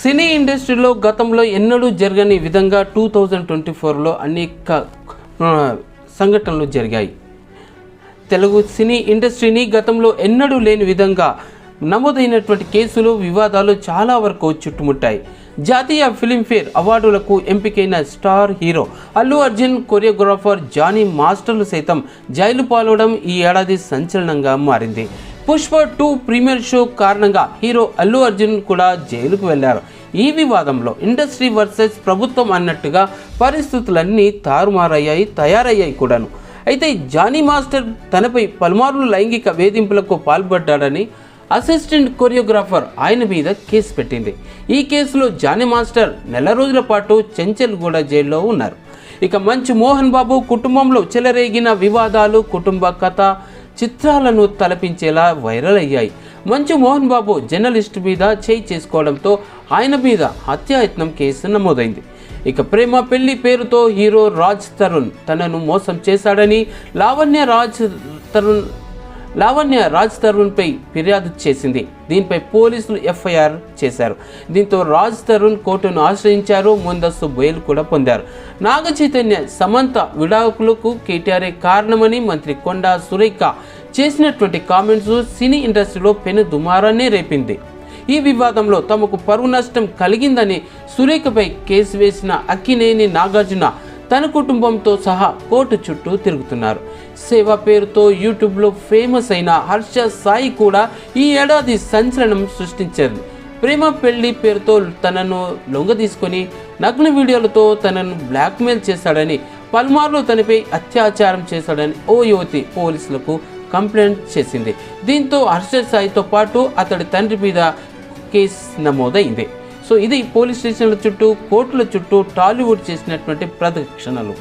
సినీ ఇండస్ట్రీలో గతంలో ఎన్నడూ జరగని విధంగా టూ థౌజండ్ ట్వంటీ ఫోర్లో అనేక సంఘటనలు జరిగాయి. తెలుగు సినీ ఇండస్ట్రీని గతంలో ఎన్నడూ లేని విధంగా నమోదైనటువంటి కేసులు వివాదాలు చాలా వరకు చుట్టుముట్టాయి. జాతీయ ఫిలింఫేర్ అవార్డులకు ఎంపికైన star hero Allu Arjun choreographer Jani మాస్టర్లు సైతం జైలు పాలవడం ఈ ఏడాది సంచలనంగా మారింది. పుష్ప టూ ప్రీమియర్ షో కారణంగా హీరో అల్లు అర్జున్ కూడా జైలుకు వెళ్ళారు. ఈ వివాదంలో ఇండస్ట్రీ వర్సెస్ ప్రభుత్వం అన్నట్టుగా పరిస్థితులన్నీ తారుమారయ్యాయి తయారయ్యాయి కూడాను. అయితే జానీ మాస్టర్ తనపై పలుమార్లు లైంగిక వేధింపులకు పాల్పడ్డాడని అసిస్టెంట్ కొరియోగ్రాఫర్ ఆయన మీద కేసు పెట్టింది. ఈ కేసులో జానీ మాస్టర్ నెల రోజుల పాటు చెంచల్గూడ జైల్లో ఉన్నారు. ఇక మంచు మోహన్ బాబు కుటుంబంలో చెలరేగిన వివాదాలు కుటుంబ కథ చిత్రాలను తలపించేలా వైరల్ అయ్యాయి. మంచు మోహన్ బాబు జర్నలిస్ట్ మీద చేయి చేసుకోవడంతో ఆయన మీద హత్యాయత్నం కేసు నమోదైంది. ఇక ప్రేమ పెళ్ళి పేరుతో హీరో రాజ్ తరుణ్ తనను మోసం చేశాడని లావణ్య రాజ్ తరుణ్ లావణ్య రాజ్ తరుణ్పై ఫిర్యాదు చేసింది. దీనిపై పోలీసులు ఎఫ్ఐఆర్ చేశారు. దీంతో రాజ్ తరుణ్ కోర్టును ఆశ్రయించారు. ముందస్తు బెయిల్ కూడా పొందారు. నాగ చైతన్య సమంత విడాకులకు కేటీఆర్ఏ కారణమని మంత్రి కొండా సురేఖ చేసినటువంటి కామెంట్స్ సినీ ఇండస్ట్రీలో పెను దుమారాన్ని రేపింది. ఈ వివాదంలో తమకు పరువు నష్టం కలిగిందని సురేఖపై కేసు వేసిన అక్కినేని నాగార్జున తన కుటుంబంతో సహా కోర్టు చుట్టూ తిరుగుతున్నారు. సేవ పేరుతో యూట్యూబ్లో ఫేమస్ అయిన హర్ష సాయి కూడా ఈ ఏడాది సంచలనం సృష్టించారు. ప్రేమ పెళ్ళి పేరుతో తనను లొంగ తీసుకొని నగ్న వీడియోలతో తనను బ్లాక్మెయిల్ చేశాడని పలుమార్లు తనపై అత్యాచారం చేశాడని ఓ యువతి పోలీసులకు కంప్లైంట్ చేసింది. దీంతో హర్ష సాయితో పాటు అతడి తండ్రి మీద కేసు నమోదైంది. సో ఇది పోలీస్ స్టేషన్ల చుట్టూ కోర్టుల చుట్టూ టాలీవుడ్ చేసినటువంటి ప్రదక్షిణలు.